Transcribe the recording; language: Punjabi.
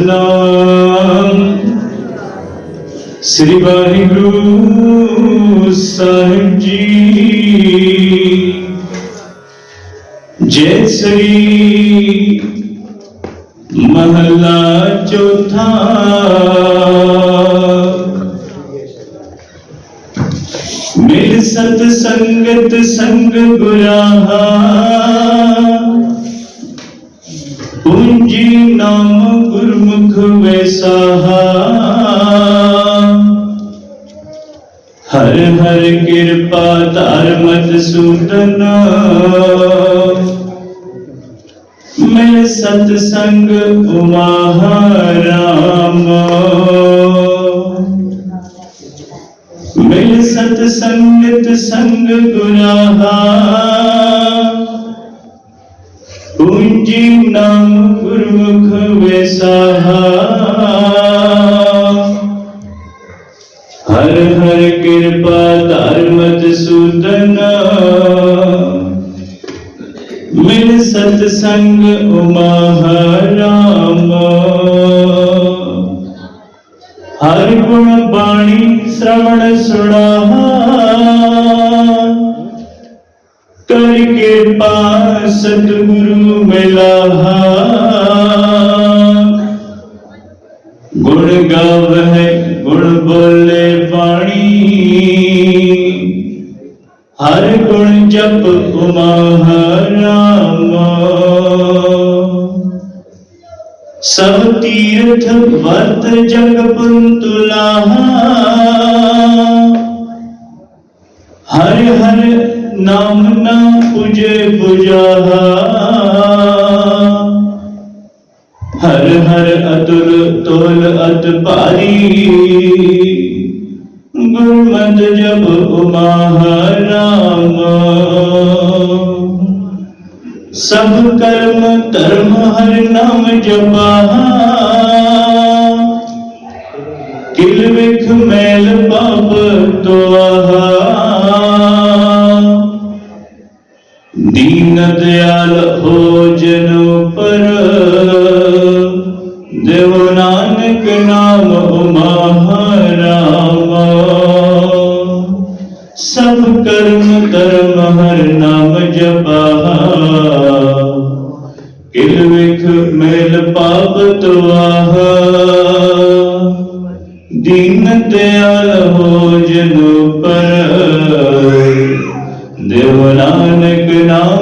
ਸਤਨਾਮ ਸ੍ਰੀ ਵਾਹਿਗੁਰੂ ਸਾਹਿਬ ਜੀ। ਜੈ ਸ੍ਰੀ ਮਹੱਲਾ ਚੌਥਾ। ਮਿਲ ਸਤ ਸੰਗਤ ਸੰਗ ਗੁਰਾਹਾ। ਪੂੰਜੀ ਨਾਮ ਵੈਸਾਹਾ ਹਰ ਹਰ ਕਿਰਪਾ ਧਰਮਤ ਸੂਤਨਾ ਮਿਲ ਸਤ ਸੰਗ ਉਮਾ ਰਾਮ ਮੈਂ ਸਤ ਸੰਗਤ ਸੰਗ ਗੁਰਾਹਾ ਪੂੰਜੀ ਨਾਮ ਹਰ ਹਰ ਕਿਰਪਾ ਧਰਮਤ ਸੂਤਨਾ। ਮਿਲ ਸਤ ਸੰਗ ਉਮਾ ਰਾਮ ਹਰ ਗੁਣ ਬਾਣੀ ਸ਼ਰਵਣ ਸੁਣਾ ਕਰ ਕਿਰਪਾ ਸਤਿਗੁਰੂ ਮਿਲਾਹਾ ਜਪ ਉਮਾ ਸਭ ਤੀਰਥ ਵਰਤ ਜਗ ਪੁੰਤੁਲਾਹਾ ਹਰ ਹਰ ਨਾਮ ਨਾ ਪੁਜੇ 부ਜਾਹਾ ਹਰ ਹਰ ਅਤੁਲ ਤੋਲ ਅਤ ਭਾਰੀ। ਗੁਰਮਤਿ ਜਪ ਉਮਾ ਸਭ ਕਰਮ ਧਰਮ ਹਰ ਨਾਮ ਜਪਾਹਾ ਕਿਲ ਵਿਖ ਮੈਲ ਪਾਪ ਤੋਆਹਾ ਦੀਨ ਦਿਆਲ ਹੋ ਜਨ ਪਰ ਦੇਵ ਨਾਨਕ ਨਾਮ ਉਮਾ ਸਭ ਕਰਮ ਧਰਮ ਹਰ ਨਾਮ ਜਪਾ। ਸਿੱਖ ਮੈਲ ਪਾਪ ਤਵਾਹ ਦੀਨ ਦਿਆਲ ਹੋ ਜਨੋ ਪਰ। ਦੇਵ ਨਾਨਕ ਨਾਮ